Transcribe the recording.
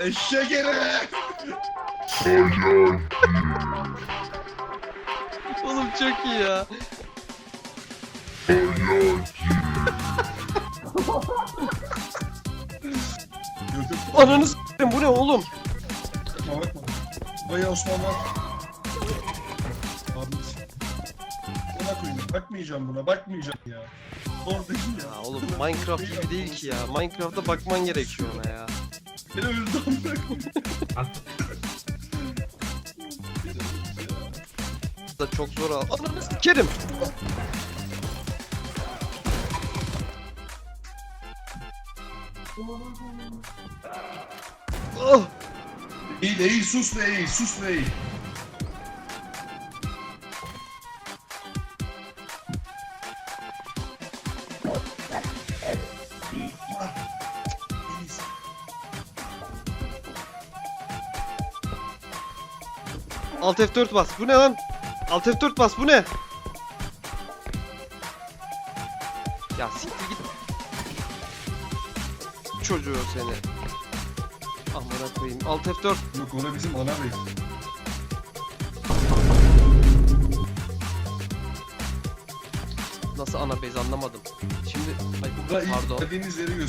Eşek herif. Oğlum çok iyi ya. Ananı s**erim bu ne oğlum? Bakma bakma. Vay Osman bak. Abi. Buna koyayım. Bakmayacağım buna. Bakmayacağım ya. Zor değil ya. Ya oğlum Minecraft gibi değil ki ya. Minecraft'ta bakman gerekiyor ona ya. Beni öldü amına koyayım. Da çok zor al. Ananı s**erim. Oh! İyi değil sus be iyi sus be iyi. Alt F4 bas. Bu ne lan? Alt F4 bas. Bu ne? Ya siktir git. Çocuğu seni. Amına koyayım. Alt F4. Yok ona bizim ana bey. Nasıl ana base anlamadım. Şimdi ay, Burada ilk pardon. geldiğiniz yeri göster.